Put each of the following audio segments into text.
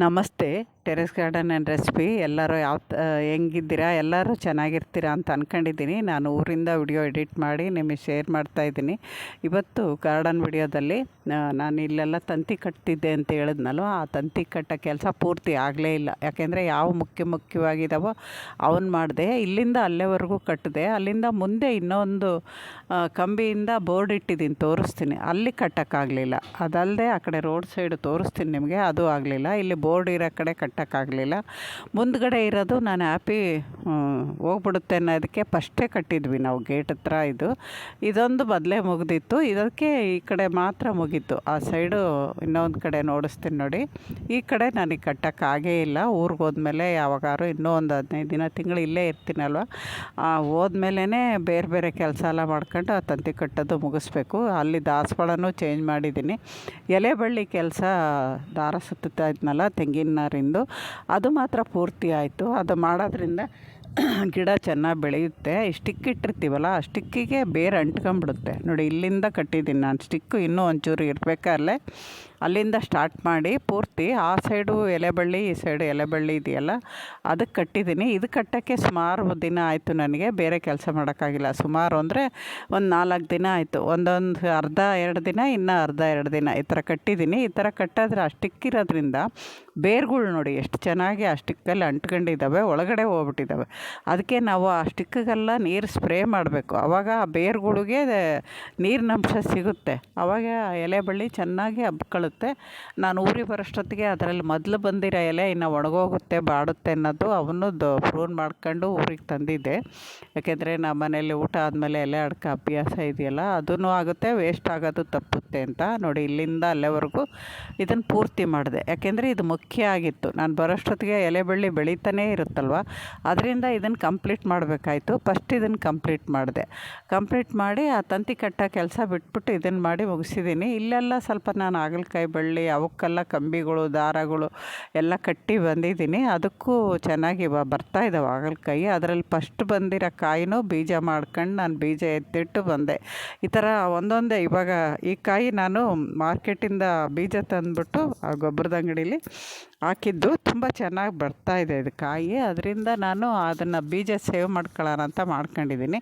Namaste. Terrace garden and recipe ಎಲ್ಲರೂ ಯಾವ ಹೆಂಗಿದ್ದೀರಾ, ಎಲ್ಲರೂ ಚೆನ್ನಾಗಿರ್ತೀರಾ ಅಂತ ಅಂದ್ಕೊಂಡಿದ್ದೀನಿ ನಾನು ಊರಿಂದ ವಿಡಿಯೋ ಎಡಿಟ್ ಮಾಡಿ ನಿಮಗೆ ಶೇರ್ ಮಾಡ್ತಾ ಇದ್ದೀನಿ. ಇವತ್ತು ಗಾರ್ಡನ್ ವಿಡಿಯೋದಲ್ಲಿ ನಾನು ಇಲ್ಲೆಲ್ಲ ತಂತಿ ಕಟ್ತಿದ್ದೆ ಅಂತ ಹೇಳಿದ್ನಲ್ವ, ಆ ತಂತಿ ಕಟ್ಟೋ ಕೆಲಸ ಪೂರ್ತಿ ಆಗಲೇ ಇಲ್ಲ. ಯಾಕೆಂದರೆ ಯಾವ ಮುಖ್ಯ ಮುಖ್ಯವಾಗಿದ್ದಾವೋ ಅವನ್ನ ಮಾಡಿದೆ. ಇಲ್ಲಿಂದ ಅಲ್ಲೇವರೆಗೂ ಕಟ್ಟಿದೆ. ಅಲ್ಲಿಂದ ಮುಂದೆ ಇನ್ನೊಂದು ಕಂಬಿಯಿಂದ ಬೋರ್ಡ್ ಇಟ್ಟಿದ್ದೀನಿ, ತೋರಿಸ್ತೀನಿ. ಅಲ್ಲಿ ಕಟ್ಟೋಕ್ಕಾಗಲಿಲ್ಲ. ಅದಲ್ಲದೆ ಆ ಕಡೆ ರೋಡ್ ಸೈಡ್ ತೋರಿಸ್ತೀನಿ ನಿಮಗೆ, ಅದು ಆಗಲಿಲ್ಲ. ಇಲ್ಲಿ ಬೋರ್ಡ್ ಇರೋ ಕಡೆ ಕಟ್ಟೋಕ್ಕಾಗಲಿಲ್ಲ. ಮುಂದ್ಗಡೆ ಇರೋದು ನಾನು ಹ್ಯಾಪಿ ಹೋಗ್ಬಿಡುತ್ತೆ ಅನ್ನೋದಕ್ಕೆ ಫಸ್ಟೇ ಕಟ್ಟಿದ್ವಿ ನಾವು ಗೇಟ್ ಹತ್ರ ಇದು. ಇದೊಂದು ಮೊದಲೇ ಮುಗಿದಿತ್ತು. ಇದಕ್ಕೆ ಈ ಕಡೆ ಮಾತ್ರ ಮುಗೀತು. ಆ ಸೈಡು ಇನ್ನೊಂದು ಕಡೆ ನೋಡಿಸ್ತೀನಿ ನೋಡಿ. ಈ ಕಡೆ ನನಗೆ ಕಟ್ಟೋಕ್ಕಾಗೇ ಇಲ್ಲ. ಊರಿಗೆ ಹೋದ್ಮೇಲೆ ಯಾವಾಗಾರು ಇನ್ನೂ ಒಂದು ಹದಿನೈದು ದಿನ, ತಿಂಗಳು ಇಲ್ಲೇ ಇರ್ತೀನಲ್ವ? ಹೋದ್ಮೇಲೆ ಬೇರೆ ಬೇರೆ ಕೆಲಸ ಎಲ್ಲ ಮಾಡ್ಕೊಂಡು ಆ ತಂತಿ ಕಟ್ಟೋದು ಮುಗಿಸ್ಬೇಕು. ಅಲ್ಲಿ ದಾಸವಾಳನೂ ಚೇಂಜ್ ಮಾಡಿದ್ದೀನಿ. ಎಲೆ ಬಳ್ಳಿ ಕೆಲಸ ದಾರ ಸುತ್ತುತ್ತಾ ಇದ್ನಲ್ಲ ತೆಂಗಿನ ನಾರಿಂದು. ಅದು ಮಾತ್ರ ಪೂರ್ತಿ ಆಯಿತು. ಅದು ಮಾಡೋದ್ರಿಂದ ಗಿಡ ಚೆನ್ನಾಗಿ ಬೆಳೆಯುತ್ತೆ. ಸ್ಟಿಕ್ ಇಟ್ಟಿರ್ತೀವಲ್ಲ, ಆ ಸ್ಟಿಕ್ಕಿಗೆ ಬೇರೆ ಅಂಟ್ಕೊಂಬಿಡುತ್ತೆ ನೋಡಿ, ಇಲ್ಲಿಂದ ಕಟ್ಟಿದ್ದೀನಿ ನಾನು. ಸ್ಟಿಕ್ಕು ಇನ್ನೂ ಒಂಚೂರು ಇರಬೇಕಾದ್ರೆ ಅಲ್ಲಿಂದ ಸ್ಟಾರ್ಟ್ ಮಾಡಿ ಪೂರ್ತಿ ಆ ಸೈಡು ಎಲೆಬಳ್ಳಿ, ಈ ಸೈಡು ಎಲೆಬಳ್ಳಿ ಇದೆಯಲ್ಲ, ಅದಕ್ಕೆ ಕಟ್ಟಿದ್ದೀನಿ. ಇದು ಕಟ್ಟೋಕ್ಕೆ ಸುಮಾರು ದಿನ ಆಯಿತು ನನಗೆ, ಬೇರೆ ಕೆಲಸ ಮಾಡೋಕ್ಕಾಗಿಲ್ಲ. ಸುಮಾರು ಅಂದರೆ ಒಂದು ನಾಲ್ಕು ದಿನ ಆಯಿತು. ಒಂದೊಂದು ಅರ್ಧ ಎರಡು ದಿನ, ಇನ್ನೂ ಅರ್ಧ ಎರಡು ದಿನ. ಈ ಥರ ಕಟ್ಟಿದ್ದೀನಿ. ಈ ಥರ ಕಟ್ಟಿದ್ರೆ ಅಷ್ಟಿಕ್ಕಿರೋದ್ರಿಂದ ಬೇರ್ಗಳು ನೋಡಿ ಎಷ್ಟು ಚೆನ್ನಾಗಿ ಆ ಸ್ಟಿಕ್ಕಲ್ಲಿ ಅಂಟ್ಕೊಂಡಿದ್ದಾವೆ, ಒಳಗಡೆ ಹೋಗ್ಬಿಟ್ಟಿದ್ದಾವೆ. ಅದಕ್ಕೆ ನಾವು ಆ ಸ್ಟಿಕ್ಕಿಗೆಲ್ಲ ನೀರು ಸ್ಪ್ರೇ ಮಾಡಬೇಕು. ಆವಾಗ ಆ ಬೇರುಗಳಿಗೆ ನೀರಿನಂಶ ಸಿಗುತ್ತೆ. ಆವಾಗ ಎಲೆ ಬಳ್ಳಿ ಚೆನ್ನಾಗಿ ಹಬ್ಕೊಳ್ಳುತ್ತೆ. ನಾನು ಊರಿಗೆ ಬರೋಷ್ಟೊತ್ತಿಗೆ ಅದರಲ್ಲಿ ಮೊದಲು ಬಂದಿರೋ ಎಲೆ ಇನ್ನು ಒಣಗೋಗುತ್ತೆ, ಬಾಡುತ್ತೆ ಅನ್ನೋದು ಅವನ್ನು ಪ್ರೂನ್ ಮಾಡ್ಕೊಂಡು ಊರಿಗೆ ತಂದಿದ್ದೆ. ಯಾಕೆಂದರೆ ನಮ್ಮ ಮನೇಲಿ ಊಟ ಆದಮೇಲೆ ಎಲೆ ಅಡ್ಕ ಅಭ್ಯಾಸ ಇದೆಯಲ್ಲ ಅದೂ ಆಗುತ್ತೆ ವೇಸ್ಟ್ ಆಗೋದು ತಪ್ಪುತ್ತೆ ಅಂತ. ನೋಡಿ, ಇಲ್ಲಿಂದ ಅಲ್ಲೇವರೆಗೂ ಇದನ್ನು ಪೂರ್ತಿ ಮಾಡಿದೆ. ಯಾಕೆಂದರೆ ಇದು ಮುಖ್ಯ ಆಗಿತ್ತು. ನಾನು ಬರೋಷ್ಟೊತ್ತಿಗೆ ಎಲೆ ಬಳ್ಳಿ ಬೆಳೀತಾನೇ ಇರುತ್ತಲ್ವ? ಅದರಿಂದ ಇದನ್ನು ಕಂಪ್ಲೀಟ್ ಮಾಡಬೇಕಾಯ್ತು. ಫಸ್ಟ್ ಇದನ್ನು ಕಂಪ್ಲೀಟ್ ಮಾಡಿದೆ. ಕಂಪ್ಲೀಟ್ ಮಾಡಿ ಆ ತಂತಿ ಕಟ್ಟೋ ಕೆಲಸ ಬಿಟ್ಬಿಟ್ಟು ಇದನ್ನು ಮಾಡಿ ಮುಗಿಸಿದ್ದೀನಿ. ಇಲ್ಲೆಲ್ಲ ಸ್ವಲ್ಪ ನಾನು ಹಾಗಲಕಾಯಿ ಬಳ್ಳಿ, ಅವಕ್ಕೆಲ್ಲ ಕಂಬಿಗಳು, ದಾರಗಳು ಎಲ್ಲ ಕಟ್ಟಿ ಬಂದಿದ್ದೀನಿ. ಅದಕ್ಕೂ ಚೆನ್ನಾಗಿ ಬ- ಬರ್ತಾ ಇದ್ದಾವೆ ಹಾಗಲಕಾಯಿ. ಅದರಲ್ಲಿ ಫಸ್ಟ್ ಬಂದಿರೋ ಕಾಯಿನೂ ಬೀಜ ಮಾಡ್ಕೊಂಡು ನಾನು ಬೀಜ ಎತ್ತಿಟ್ಟು ಬಂದೆ. ಈ ಥರ ಒಂದೊಂದೇ ಇವಾಗ ಈ ಕಾಯಿ ನಾನು ಮಾರ್ಕೆಟಿಂದ ಬೀಜ ತಂದುಬಿಟ್ಟು ಆ ಗೊಬ್ಬರದ ಅಂಗಡೀಲಿ ಹಾಕಿದ್ದು ತುಂಬ ಚೆನ್ನಾಗಿ ಬರ್ತಾ ಇದೆ ಕಾಯಿ. ಅದರಿಂದ ನಾನು ಅದನ್ನು ಬೀಜ ಸೇವ್ ಮಾಡ್ಕೊಳ್ಳೋಣ ಅಂತ ಮಾಡ್ಕೊಂಡಿದ್ದೀನಿ.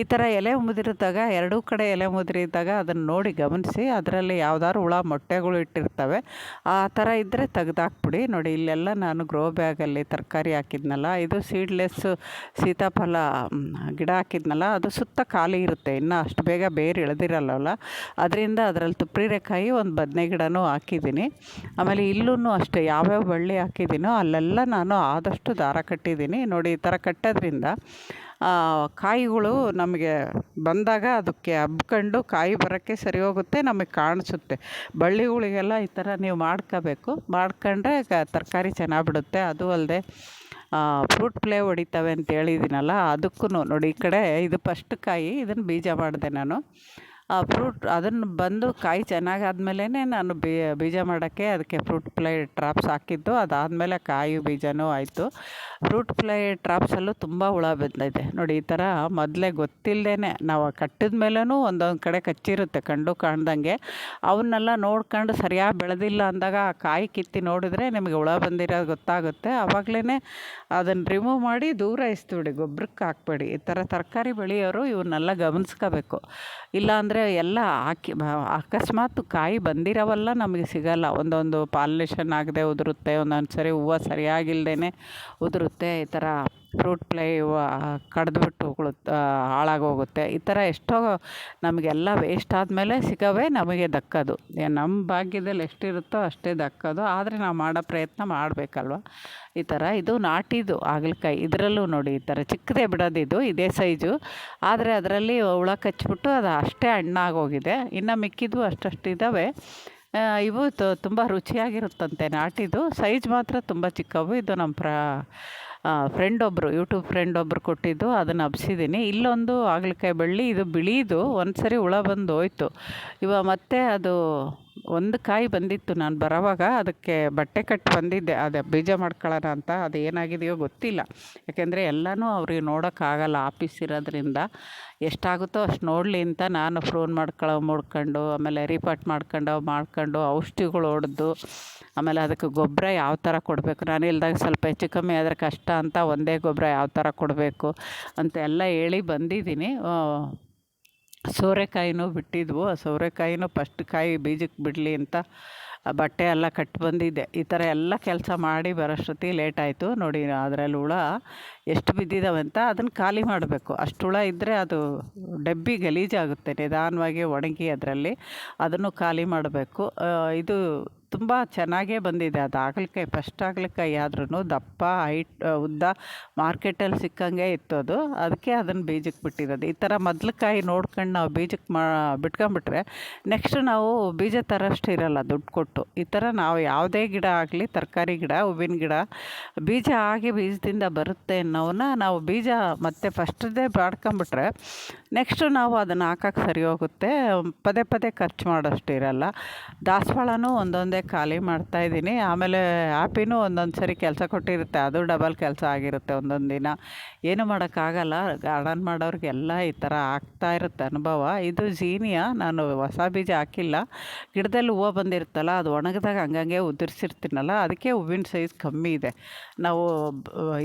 ಈ ಥರ ಎಲೆ ಮುದಿರಿದಾಗ ಎರಡೂ ಕಡೆ ಎಲೆ ಮುದಿರಿದಾಗ ಅದನ್ನು ನೋಡಿ ಗಮನಿಸಿ, ಅದರಲ್ಲಿ ಯಾವ್ದಾದ್ರು ಹುಳ, ಮೊಟ್ಟೆಗಳು ಇಟ್ಟಿರ್ತವೆ. ಆ ಥರ ಇದ್ದರೆ ತೆಗೆದಾಕ್ಬಿಡಿ. ನೋಡಿ, ಇಲ್ಲೆಲ್ಲ ನಾನು ಗ್ರೋ ಬ್ಯಾಗಲ್ಲಿ ತರಕಾರಿ ಹಾಕಿದ್ನಲ್ಲ, ಇದು ಸೀಡ್ಲೆಸ್ಸು ಸೀತಾಫಲ ಗಿಡ ಹಾಕಿದ್ನಲ್ಲ, ಅದು ಸುತ್ತ ಖಾಲಿ ಇರುತ್ತೆ. ಇನ್ನೂ ಅಷ್ಟು ಬೇಗ ಬೇರೆ ಇಳ್ದಿರಲ್ಲವಲ್ಲ ಅದರಿಂದ ಅದರಲ್ಲಿ ತುಪ್ರಿರೆಕಾಯಿ ಒಂದು ಬದನೆ ಗಿಡನೂ ಹಾಕಿದ್ದೀನಿ. ಆಮೇಲೆ ಇಲ್ಲೂ ಅಷ್ಟೇ, ಯಾವ್ಯಾವ ಬಳ್ಳಿ ಹಾಕಿದ್ದೀನೋ, ಅಲ್ಲೆಲ್ಲ ನಾನು ಆದಷ್ಟು ದಾರ ಕಟ್ಟಿದ್ದೀನಿ. ನೋಡಿ, ಈ ಥರ ಕಟ್ಟೋದ್ರಿಂದ ಕಾಯಿಗಳು ನಮಗೆ ಬಂದಾಗ ಅದಕ್ಕೆ ಹಬ್ಕೊಂಡು ಕಾಯಿ ಬರೋಕ್ಕೆ ಸರಿ ಹೋಗುತ್ತೆ, ನಮಗೆ ಕಾಣಿಸುತ್ತೆ. ಬಳ್ಳಿಗಳಿಗೆಲ್ಲ ಈ ಥರ ನೀವು ಮಾಡ್ಕೋಬೇಕು. ಮಾಡ್ಕೊಂಡ್ರೆ ತರಕಾರಿ ಚೆನ್ನಾಗಿ ಬಿಡುತ್ತೆ. ಅದು ಅಲ್ಲದೆ ಫ್ರೂಟ್ ಪ್ಲೇ ಹೊಡಿತವೆ ಅಂತ ಹೇಳಿದ್ದೀನಲ್ಲ ಅದಕ್ಕೂ ನೋಡಿ, ಈ ಕಡೆ ಇದು ಫಸ್ಟ್ ಕಾಯಿ, ಇದನ್ನು ಬೀಜ ಮಾಡಿದೆ ನಾನು. ಆ ಫ್ರೂಟ್ ಅದನ್ನು ಬಂದು ಕಾಯಿ ಚೆನ್ನಾಗಾದ್ಮೇಲೆ ನಾನು ಬೀಜ ಮಾಡೋಕ್ಕೆ ಅದಕ್ಕೆ ಫ್ರೂಟ್ ಫ್ಲೈ ಟ್ರಾಪ್ಸ್ ಹಾಕಿದ್ದು. ಅದಾದಮೇಲೆ ಕಾಯಿ ಬೀಜನೂ ಆಯಿತು. ಫ್ರೂಟ್ ಫ್ಲೈ ಟ್ರಾಪ್ಸಲ್ಲೂ ತುಂಬ ಹುಳ ಬಂದೈತೆ ನೋಡಿ, ಈ ಥರ ಮೊದಲೇ ಗೊತ್ತಿಲ್ಲದೇ ನಾವು ಕಟ್ಟಿದ ಮೇಲೂ ಒಂದೊಂದು ಕಡೆ ಕಚ್ಚಿರುತ್ತೆ ಕಂಡು ಕಾಣ್ದಂಗೆ. ಅವನ್ನೆಲ್ಲ ನೋಡ್ಕೊಂಡು ಸರಿಯಾಗಿ ಬೆಳೆದಿಲ್ಲ ಅಂದಾಗ ಆ ಕಾಯಿ ಕಿತ್ತಿ ನೋಡಿದ್ರೆ ನಿಮಗೆ ಹುಳ ಬಂದಿರೋದು ಗೊತ್ತಾಗುತ್ತೆ. ಆವಾಗಲೇ ಅದನ್ನು ರಿಮೂವ್ ಮಾಡಿ ದೂರ ಇಸ್ಬಿಡಿ, ಗೊಬ್ಬರಕ್ಕೆ ಹಾಕ್ಬೇಡಿ. ಈ ಥರ ತರಕಾರಿ ಬೆಳೆಯೋರು ಇವನ್ನೆಲ್ಲ ಗಮನಿಸ್ಕೋಬೇಕು. ಇಲ್ಲಾಂದರೆ ಎಲ್ಲ ಹಾಕಿ ಅಕಸ್ಮಾತ್ ಕಾಯಿ ಬಂದಿರವಲ್ಲ ನಮಗೆ ಸಿಗಲ್ಲ. ಒಂದೊಂದು ಪಾಲಿನೇಷನ್ ಆಗದೆ ಉದುರುತ್ತೆ ಒಂದೊಂದು ಸರಿ ಹೂವು ಸರಿಯಾಗಿಲ್ದೇ ಉದುರುತ್ತೆ, ಈ ಥರ ಫ್ರೂಟ್ ಫ್ಲೈ ಕಡ್ದುಬಿಟ್ಟು ಉಗುಳುತ್ತೆ ಹಾಳಾಗೋಗುತ್ತೆ. ಈ ಥರ ಎಷ್ಟೋ ನಮಗೆಲ್ಲ ವೇಸ್ಟ್ ಆದಮೇಲೆ ಸಿಗವೆ ನಮಗೆ ದಕ್ಕೋದು. ನಮ್ಮ ಭಾಗ್ಯದಲ್ಲಿ ಎಷ್ಟಿರುತ್ತೋ ಅಷ್ಟೇ ದಕ್ಕೋದು. ಆದರೆ ನಾವು ಮಾಡೋ ಪ್ರಯತ್ನ ಮಾಡಬೇಕಲ್ವ? ಈ ಥರ ಇದು ನಾಟಿದು ಹಾಗಲಕಾಯಿ. ಇದರಲ್ಲೂ ನೋಡಿ ಈ ಥರ ಚಿಕ್ಕದೇ ಬಿಡೋದಿದು ಇದೇ ಸೈಜು. ಆದರೆ ಅದರಲ್ಲಿ ಹುಳ ಕಚ್ಚಿಬಿಟ್ಟು ಅದು ಅಷ್ಟೇ ಹಣ್ಣಾಗೋಗಿದೆ. ಇನ್ನು ಮಿಕ್ಕಿದ್ದು ಅಷ್ಟಷ್ಟು ಇದ್ದಾವೆ ಆ, ಇವು ತುಂಬ ರುಚಿಯಾಗಿರುತ್ತಂತೆ ನಾಟಿದು ಸೈಜ್ ಮಾತ್ರ ತುಂಬ ಚಿಕ್ಕವು. ಇದು ನಮ್ಮ ಪ್ರ ಫ್ರೆಂಡ್ ಒಬ್ಬರು ಯೂಟ್ಯೂಬ್ ಫ್ರೆಂಡ್ ಒಬ್ಬರು ಕೊಟ್ಟಿದ್ದು, ಅದನ್ನು ಹಬ್ಸಿದ್ದೀನಿ. ಇಲ್ಲೊಂದು ಹಾಗಲಕಾಯಿ ಬಳ್ಳಿ, ಇದು ಬಿಳೀದು ಒಂದು ಸರಿ ಹುಳ ಬಂದು ಹೋಯ್ತು. ಇವಾಗ ಮತ್ತೆ ಅದು ಒಂದು ಕಾಯಿ ಬಂದಿತ್ತು ನಾನು ಬರೋವಾಗ, ಅದಕ್ಕೆ ಬಟ್ಟೆ ಕಟ್ಟಿ ಬಂದಿದ್ದೆ. ಅದು ಬೀಜ ಮಾಡ್ಕೊಳ್ಳೋಣ ಅಂತ, ಅದು ಏನಾಗಿದೆಯೋ ಗೊತ್ತಿಲ್ಲ. ಯಾಕೆಂದರೆ ಎಲ್ಲನೂ ಅವ್ರಿಗೆ ನೋಡೋಕ್ಕಾಗಲ್ಲ. ಆಫೀಸ್ ಇರೋದ್ರಿಂದ ಎಷ್ಟಾಗುತ್ತೋ ಅಷ್ಟು ನೋಡಲಿ ಅಂತ ನಾನು ಫ್ರೋನ್ ಮಾಡ್ಕೊಳ್ಳೋ ಮುಡ್ಕೊಂಡು ಆಮೇಲೆ ರೀಪಾಟ್ ಮಾಡ್ಕೊಂಡು ಮಾಡ್ಕೊಂಡು, ಔಷಧಿಗಳು ಹೊಡೆದು, ಆಮೇಲೆ ಅದಕ್ಕೆ ಗೊಬ್ಬರ ಯಾವ ಥರ ಕೊಡಬೇಕು? ನಾನು ಇಲ್ದಾಗ ಸ್ವಲ್ಪ ಹೆಚ್ಚು ಕಮ್ಮಿ ಆದರೆ ಕಷ್ಟ ಅಂತ ಒಂದೇ ಗೊಬ್ಬರ ಯಾವ ಥರ ಕೊಡಬೇಕು ಅಂತ ಎಲ್ಲ ಹೇಳಿ ಬಂದಿದ್ದೀನಿ. ಸೋರೆಕಾಯಿನೂ ಬಿಟ್ಟಿದ್ವು. ಆ ಸೋರೆಕಾಯಿನೂ ಫಸ್ಟ್ ಕಾಯಿ ಬೀಜಕ್ಕೆ ಬಿಡಲಿ ಅಂತ ಬಟ್ಟೆ ಎಲ್ಲ ಕಟ್ಟಿ ಬಂದಿದ್ದೆ ಈ ಥರ ಎಲ್ಲ ಕೆಲಸ ಮಾಡಿ ಬರೋಷ್ಟೊತ್ತಿಗೆ ಲೇಟ್ ಆಯಿತು. ನೋಡಿ, ಅದರಲ್ಲಿ ಹುಳ ಎಷ್ಟು ಬಿದ್ದಿದ್ದಾವೆ ಅಂತ ಅದನ್ನು ಖಾಲಿ ಮಾಡಬೇಕು. ಅಷ್ಟು ಹುಳ ಇದ್ದರೆ ಅದು ಡಬ್ಬಿ ಗಲೀಜಾಗುತ್ತೆ ನಿಧಾನವಾಗಿ ಒಣಗಿ ಅದರಲ್ಲಿ. ಅದನ್ನು ಖಾಲಿ ಮಾಡಬೇಕು. ಇದು ತುಂಬ ಚೆನ್ನಾಗೇ ಬಂದಿದೆ. ಅದು ಹಾಗಲಕಾಯಿ ಫಸ್ಟ್ ಹಾಗಲಕಾಯಿ ಆದ್ರೂ ದಪ್ಪ, ಹೈಟ್, ಉದ್ದ ಮಾರ್ಕೆಟಲ್ಲಿ ಸಿಕ್ಕಂಗೆ ಇತ್ತು ಅದು. ಅದಕ್ಕೆ ಅದನ್ನು ಬೀಜಕ್ಕೆ ಬಿಟ್ಟಿರೋದು. ಈ ಥರ ಮೊದಲಕಾಯಿ ನೋಡ್ಕೊಂಡು ನಾವು ಬೀಜಕ್ಕೆ ಮಾ, ಬಿಟ್ಕೊಂಬಿಟ್ರೆ ನೆಕ್ಸ್ಟ್ ನಾವು ಬೀಜ ತರೋಷ್ಟು ಇರೋಲ್ಲ, ದುಡ್ಡು ಕೊಟ್ಟು. ಈ ಥರ ನಾವು ಯಾವುದೇ ಗಿಡ ಆಗಲಿ, ತರಕಾರಿ ಗಿಡ, ಹೂವಿನ ಗಿಡ, ಬೀಜ ಆಗಿ ಬೀಜದಿಂದ ಬರುತ್ತೆ ಅನ್ನೋವನ್ನ ನಾವು ಬೀಜ ಮತ್ತೆ ಫಸ್ಟದ್ದೇ ಬಾಡ್ಕೊಂಬಿಟ್ರೆ ನೆಕ್ಸ್ಟು ನಾವು ಅದನ್ನು ಹಾಕಕ್ಕೆ ಸರಿ ಹೋಗುತ್ತೆ. ಪದೇ ಪದೇ ಖರ್ಚು ಮಾಡೋಷ್ಟು ಇರಲ್ಲ. ದಾಸವಾಳನೂ ಒಂದೊಂದೇ ಖಾಲಿ ಮಾಡ್ತಾಯಿದ್ದೀನಿ ಆಮೇಲೆ ಆ್ಯಪಿನೂ ಒಂದೊಂದು ಸರಿ ಕೆಲಸ ಕೊಟ್ಟಿರುತ್ತೆ. ಅದು ಡಬಲ್ ಕೆಲಸ ಆಗಿರುತ್ತೆ ಒಂದೊಂದು ದಿನ. ಏನು ಮಾಡೋಕ್ಕಾಗಲ್ಲ. ಗಾರ್ಡನ್ ಮಾಡೋರಿಗೆಲ್ಲ ಈ ಥರ ಆಗ್ತಾ ಇರುತ್ತೆ ಅನುಭವ. ಇದು ಜೀನಿಯ. ನಾನು ಹೊಸ ಬೀಜ ಹಾಕಿಲ್ಲ. ಗಿಡದಲ್ಲಿ ಹೂವು ಬಂದಿರುತ್ತಲ್ಲ, ಅದು ಒಣಗಿದಾಗ ಹಂಗಂಗೆ ಉದುರಿಸಿರ್ತೀನಲ್ಲ, ಅದಕ್ಕೆ ಹೂವಿನ ಸೈಜ್ ಕಮ್ಮಿ ಇದೆ. ನಾವು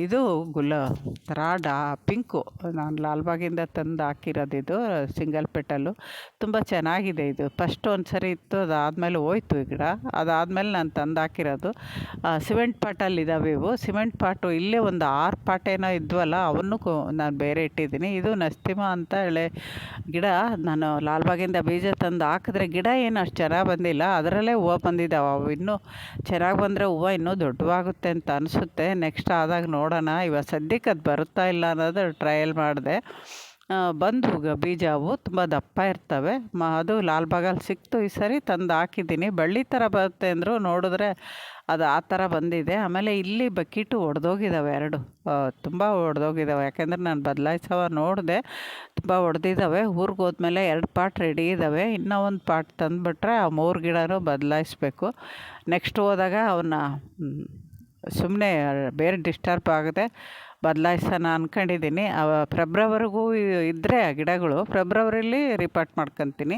ಇದು ಗುಲ, ರಾಡ, ಪಿಂಕು, ನಾನು ಲಾಲ್ಬಾಗಿಂದ ತಂದು ಹಾಕಿರೋದಿದು ಸಿಂಗಲ್ ಪೆಟಲು ತುಂಬ ಚೆನ್ನಾಗಿದೆ ಇದು. ಫಸ್ಟ್ ಒಂದು ಸರಿ ಇತ್ತು, ಅದಾದಮೇಲೆ ಹೋಯ್ತು ಈ ಗಿಡ. ಅದಾದಮೇಲೆ ನಾನು ತಂದು ಹಾಕಿರೋದು ಸಿಮೆಂಟ್ ಪಾಟಲ್ಲಿ ಇದ್ದಾವೆ ಇವು. ಸಿಮೆಂಟ್ ಪಾಟು ಇಲ್ಲೇ ಒಂದು ಆರು ಪಾಟೇನೋ ಇದ್ವಲ್ಲ, ಅವನ್ನು ನಾನು ಬೇರೆ ಇಟ್ಟಿದ್ದೀನಿ. ಇದು ನಸ್ತಿಮ ಅಂತ ಹೇಳಿ ಗಿಡ. ನಾನು ಲಾಲ್ಬಾಗಿಂದ ಬೀಜ ತಂದು ಹಾಕಿದ್ರೆ ಗಿಡ ಏನು ಅಷ್ಟು ಚೆನ್ನಾಗಿ ಬಂದಿಲ್ಲ. ಅದರಲ್ಲೇ ಹೂವು ಬಂದಿದ್ದಾವೆ ಅವು ಇನ್ನೂ ಚೆನ್ನಾಗಿ ಬಂದರೆ ಹೂವು ಇನ್ನೂ ದೊಡ್ಡವಾಗುತ್ತೆ ಅಂತ ಅನಿಸುತ್ತೆ. ನೆಕ್ಸ್ಟ್ ಆದಾಗ ನೋಡೋಣ. ಇವಾಗ ಸದ್ಯಕ್ಕೆ ಅದು ಬರುತ್ತಾ ಇಲ್ಲ ಅನ್ನೋದು ಟ್ರಯಲ್ ಮಾಡಿದೆ. ಬಂದವು ಬೀಜ ಅವು ತುಂಬ ದಪ್ಪ ಇರ್ತವೆ. ಮ, ಅದು ಲಾಲ್ಬಾಗಲ್ಲಿ ಸಿಕ್ತು ಈ ಸರಿ, ತಂದು ಹಾಕಿದ್ದೀನಿ. ಬಳ್ಳಿ ಥರ ಬರುತ್ತೆ ಅಂದರು ನೋಡಿದ್ರೆ ಅದು ಆ ಥರ ಬಂದಿದೆ. ಆಮೇಲೆ ಇಲ್ಲಿ ಬಕೀಟು ಒಡೆದೋಗಿದ್ದಾವೆ ಎರಡು. ತುಂಬ ಒಡೆದೋಗಿದ್ದಾವೆ ಯಾಕೆಂದರೆ ನಾನು ಬದಲಾಯಿಸುವ ನೋಡಿದೆ, ತುಂಬ ಒಡೆದಿದ್ದಾವೆ ಊರಿಗೆ ಹೋದ್ಮೇಲೆ ಎರಡು ಪಾಟ್ ರೆಡಿ ಇದ್ದಾವೆ ಇನ್ನೂ ಒಂದು ಪಾಟ್ ತಂದುಬಿಟ್ರೆ ಆ ಮೂರು ಗಿಡನೂ ಬದಲಾಯಿಸ್ಬೇಕು. ನೆಕ್ಸ್ಟ್ ಹೋದಾಗ ಅವನ್ನ ಸುಮ್ಮನೆ ಬೇರೆ ಡಿಸ್ಟರ್ಬ್ ಆಗದೆ ಬದಲಾಯಿಸೋಣ ಅಂದ್ಕೊಂಡಿದ್ದೀನಿ ಅವ ಫೆಬ್ರವರಿಗೂ ಇದ್ದರೆ ಆ ಗಿಡಗಳು. ಫೆಬ್ರವರಿಲಿ ರಿಪಾರ್ಟ್ ಮಾಡ್ಕೊತೀನಿ.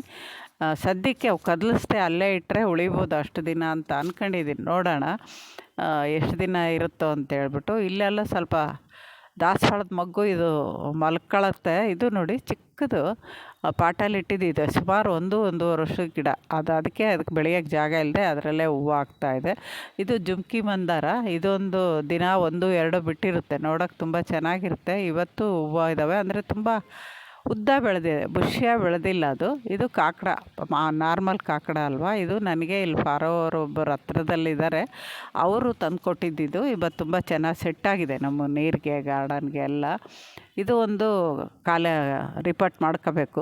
ಸದ್ಯಕ್ಕೆ ಅವು ಕದಲಿಸ್ದೆ ಅಲ್ಲೇ ಇಟ್ಟರೆ ಉಳಿಬೋದು ಅಷ್ಟು ದಿನ ಅಂತ ಅಂದ್ಕೊಂಡಿದ್ದೀನಿ ನೋಡೋಣ ಎಷ್ಟು ದಿನ ಇರುತ್ತೋ ಅಂತ ಹೇಳ್ಬಿಟ್ಟು. ಇಲ್ಲೆಲ್ಲ ಸ್ವಲ್ಪ ದಾಸವಾಳದ ಮಗ್ಗು ಇದು ಮಲ್ಕೊಳ್ಳುತ್ತೆ ಇದು ನೋಡಿ ಚಿಕ್ಕದು. ಪಾಟಲ್ಲಿ ಇಟ್ಟಿದ್ದಿದೆ. ಸುಮಾರು ಒಂದು, ಒಂದೂವರೆ ವರ್ಷದ ಗಿಡ. ಅದು ಅದಕ್ಕೆ ಅದಕ್ಕೆ ಬೆಳೆಯೋಕ್ಕೆ ಜಾಗ ಇಲ್ಲದೆ ಅದರಲ್ಲೇ ಹೂವು ಆಗ್ತಾಯಿದೆ ಇದು. ಜುಮ್ಕಿ ಮಂದಾರ. ಇದೊಂದು ದಿನ ಒಂದು, ಎರಡು ಬಿಟ್ಟಿರುತ್ತೆ. ನೋಡೋಕೆ ತುಂಬ ಚೆನ್ನಾಗಿರುತ್ತೆ. ಇವತ್ತು ಹೂವು ಇದ್ದಾವೆ ಅಂದರೆ ತುಂಬ ಉದ್ದ ಬೆಳೆದಿದೆ. ಬುಷ್ಯ ಬೆಳೆದಿಲ್ಲ ಅದು. ಇದು ಕಾಕಡ. ನಾರ್ಮಲ್ ಕಾಕಡ ಅಲ್ವಾ? ಇದು ನನಗೆ ಇಲ್ಲಿ ಫಾರೋರೊಬ್ಬರು ಹತ್ರದಲ್ಲಿದ್ದಾರೆ. ಅವರು ತಂದು ಕೊಟ್ಟಿದ್ದಿದ್ದು. ಇವತ್ತು ತುಂಬ ಚೆನ್ನಾಗಿ ಸೆಟ್ಟಾಗಿದೆ ನಮ್ಮ ನೀರಿಗೆ ಗಾರ್ಡನ್ಗೆ ಎಲ್ಲ. ಇದು ಒಂದು ಕಾಲ ರಿಪೋರ್ಟ್ ಮಾಡ್ಕೋಬೇಕು.